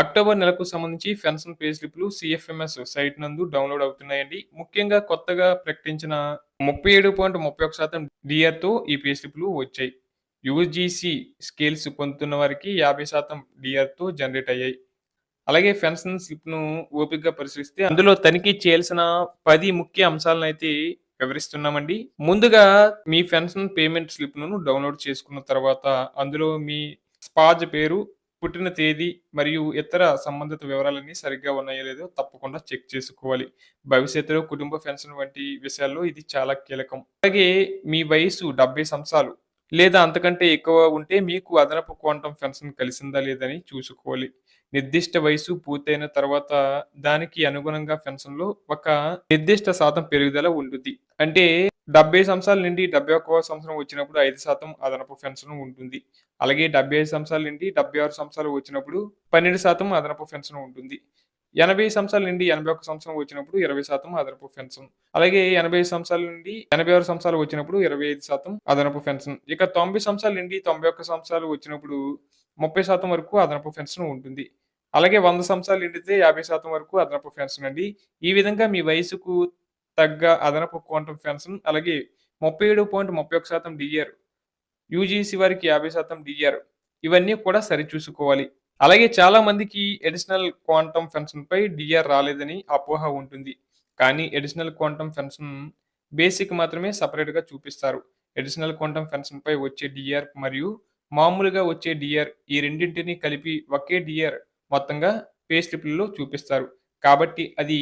October నెలకు సంబంధించి pension pay స్లిప్లు సిఎఫ్ఎంఎస్ సైట్ నందు డౌన్లోడ్ అవుతున్నాయండి. ముఖ్యంగా కొత్తగా ప్రకటించిన ముప్పై ఏడు పాయింట్ ముప్పై ఒక శాతం డిఆర్తో ఈ పే స్లిప్లు వచ్చాయి. యూజీసీ స్కేల్స్ పొందుతున్న వారికి యాభై శాతం డిఆర్తో జనరేట్ అయ్యాయి. అలాగే పెన్షన్ స్లిప్ను ఓపికగా పరిశీలిస్తే అందులో తనిఖీ చేయాల్సిన పది ముఖ్య అంశాలను అయితే వివరిస్తున్నామండి. ముందుగా మీ పెన్షన్ పేమెంట్ స్లిప్ను డౌన్లోడ్ చేసుకున్న తర్వాత అందులో మీ స్పాజ్ పేరు పుట్టిన తేదీ మరియు ఇతర సంబంధిత వివరాలన్నీ సరిగ్గా ఉన్నాయో లేదో తప్పకుండా చెక్ చేసుకోవాలి. భవిష్యత్తులో కుటుంబ పెన్షన్ వంటి విషయాల్లో ఇది చాలా కీలకం. అలాగే మీ వయసు డెబ్బై సంవత్సరాలు లేదా అంతకంటే ఎక్కువ ఉంటే మీకు అదనపు క్వాంటం పెన్షన్ కలిసిందా లేదని చూసుకోవాలి. నిర్దిష్ట వయసు పూర్తయిన తర్వాత దానికి అనుగుణంగా పెన్షన్లో ఒక నిర్దిష్ట శాతం పెరుగుదల ఉంటుంది అంటే డెబ్బై సంవత్సరాల నుండి డెబ్బై ఒక్క సంవత్సరం వచ్చినప్పుడు ఐదు శాతం అదనపు పెన్షన్ ఉంటుంది. అలాగే డెబ్బై ఐదు సంవత్సరాల నుండి డెబ్బై ఆరు సంవత్సరాలు వచ్చినప్పుడు పన్నెండు శాతం అదనపు పెన్షన్ ఉంటుంది. ఎనభై సంవత్సరాల నుండి ఎనభై ఒక్క సంవత్సరం వచ్చినప్పుడు ఇరవై శాతం అదనపు పెన్షన్. అలాగే ఎనభై సంవత్సరాల నుండి ఎనభై ఆరు సంవత్సరాలు వచ్చినప్పుడు ఇరవై ఐదు శాతం అదనపు పెన్షన్. ఇక తొంభై సంవత్సరాల నుండి తొంభై ఒక్క సంవత్సరాలు వచ్చినప్పుడు ముప్పై శాతం వరకు అదనపు పెన్షన్ ఉంటుంది. అలాగే వంద సంవత్సరాలు నిండితే యాభై శాతం వరకు అదనపు పెన్షన్ అండి. ఈ విధంగా మీ వయసుకు తగ్గ అదనపు క్వాంటమ్ పెన్షన్ అలాగే ముప్పై ఏడు పాయింట్ ముప్పై ఒక శాతం డిఆర్ యూజీసీ వారికి యాభై శాతం డిఆర్ ఇవన్నీ కూడా సరిచూసుకోవాలి. అలాగే చాలా మందికి అడిషనల్ క్వాంటమ్ పెన్షన్ పై డిఆర్ రాలేదని అపోహ ఉంటుంది. కానీ అడిషనల్ క్వాంటమ్ పెన్షన్ బేసిక్ మాత్రమే సపరేట్గా చూపిస్తారు. అడిషనల్ క్వాంటమ్ పెన్షన్ పై వచ్చే డిఆర్ మరియు మామూలుగా వచ్చే డిఆర్ ఈ రెండింటిని కలిపి ఒకే డిఆర్ మొత్తంగా పే స్లిప్లలో చూపిస్తారు. కాబట్టి అది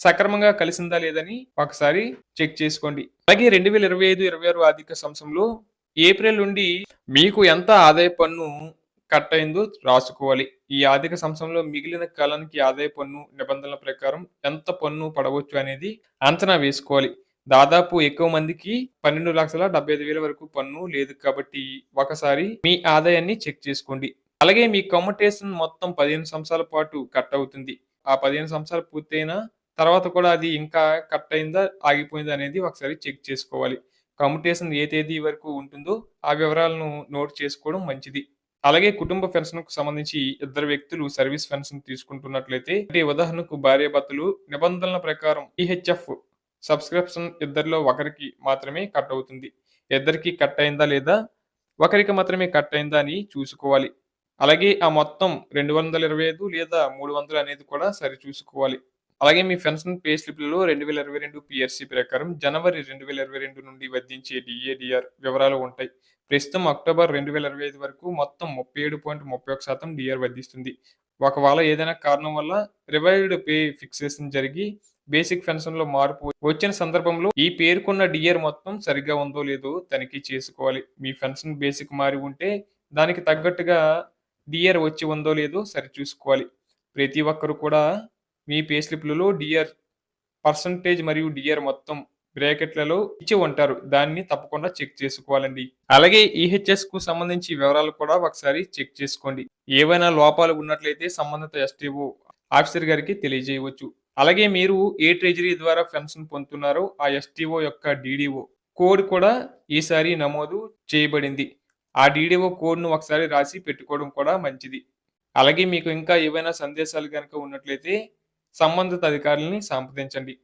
సక్రమంగా కలిసిందా లేదని ఒకసారి చెక్ చేసుకోండి. అలాగే రెండు వేల ఇరవై ఐదు ఇరవై ఆరు ఆర్థిక సంవత్సరంలో ఏప్రిల్ నుండి మీకు ఎంత ఆదాయ పన్ను కట్ అయిందో రాసుకోవాలి. ఈ ఆర్థిక సంవత్సరంలో మిగిలిన కాలానికి ఆదాయ పన్ను నిబంధనల ప్రకారం ఎంత పన్ను పడవచ్చు అనేది అంచనా వేసుకోవాలి. దాదాపు ఎక్కువ మందికి పన్నెండు లక్షల డెబ్బై ఐదు వేల వరకు పన్ను లేదు కాబట్టి ఒకసారి మీ ఆదాయాన్ని చెక్ చేసుకోండి. అలాగే మీ కమ్యూటేషన్ మొత్తం పదిహేను సంవత్సరాల పాటు కట్ అవుతుంది. ఆ పదిహేను సంవత్సరాలు పూర్తయిన తర్వాత కూడా అది ఇంకా కట్ అయిందా ఆగిపోయిందా అనేది ఒకసారి చెక్ చేసుకోవాలి. కమ్యూటేషన్ ఏ తేదీ వరకు ఉంటుందో ఆ వివరాలను నోట్ చేసుకోవడం మంచిది. అలాగే కుటుంబ పెన్షన్కు సంబంధించి ఇద్దరు వ్యక్తులు సర్వీస్ పెన్షన్ తీసుకుంటున్నట్లయితే అంటే ఉదాహరణకు భార్య భర్తలు నిబంధనల ప్రకారం ఈహెచ్ఎఫ్ సబ్స్క్రిప్షన్ ఇద్దరిలో ఒకరికి మాత్రమే కట్ అవుతుంది. ఇద్దరికి కట్ అయిందా లేదా ఒకరికి మాత్రమే కట్ అయిందా అని చూసుకోవాలి. అలాగే ఆ మొత్తం రెండు వందల ఇరవై ఐదు లేదా మూడు వందలు అనేది కూడా సరి చూసుకోవాలి. అలాగే మీ పెన్షన్ పే స్లిప్లలో రెండు వేల ఇరవై రెండు పిఆర్సీ ప్రకారం జనవరి రెండు వేల ఇరవై రెండు నుండి వర్ధించే డిఏడిఆర్ వివరాలు ఉంటాయి. ప్రస్తుతం అక్టోబర్ రెండు వేల ఇరవై ఐదు వరకు మొత్తం ముప్పై ఏడు పాయింట్ ముప్పై ఒక శాతం డిఆర్ వర్ధిస్తుంది ఒకవేళ ఏదైనా కారణం వల్ల రివైల్డ్ పే ఫిక్సేషన్ జరిగి బేసిక్ పెన్షన్లో మార్పు వచ్చిన సందర్భంలో ఈ పేర్కొన్న డిఆర్ మొత్తం సరిగ్గా ఉందో లేదో తనిఖీ చేసుకోవాలి. మీ పెన్షన్ బేసిక్ మారి ఉంటే దానికి తగ్గట్టుగా డిఆర్ వచ్చి ఉందో లేదో సరిచూసుకోవాలి ప్రతి ఒక్కరు కూడా మీ పే స్లిప్లలో డిఆర్ పర్సంటేజ్ మరియు డిఆర్ మొత్తం బ్రాకెట్లలో ఇచ్చి ఉంటారు. దాన్ని తప్పకుండా చెక్ చేసుకోవాలండి. అలాగే ఈహెచ్ఎస్కు సంబంధించి వివరాలు కూడా ఒకసారి చెక్ చేసుకోండి. ఏవైనా లోపాలు ఉన్నట్లయితే సంబంధిత ఎస్టీఓ ఆఫీసర్ గారికి తెలియజేయవచ్చు. అలాగే మీరు ఏ ట్రెజరీ ద్వారా పెన్షన్ పొందుతున్నారో ఆ ఎస్టీఓ యొక్క డీడీఓ కోడ్ కూడా ఈసారి నమోదు చేయబడింది. ఆ డీడీఓ కోడ్ను ఒకసారి రాసి పెట్టుకోవడం కూడా మంచిది. అలాగే మీకు ఇంకా ఏవైనా సందేశాలు కనుక ఉన్నట్లయితే సంబంధిత అధికారులని సంప్రదించండి.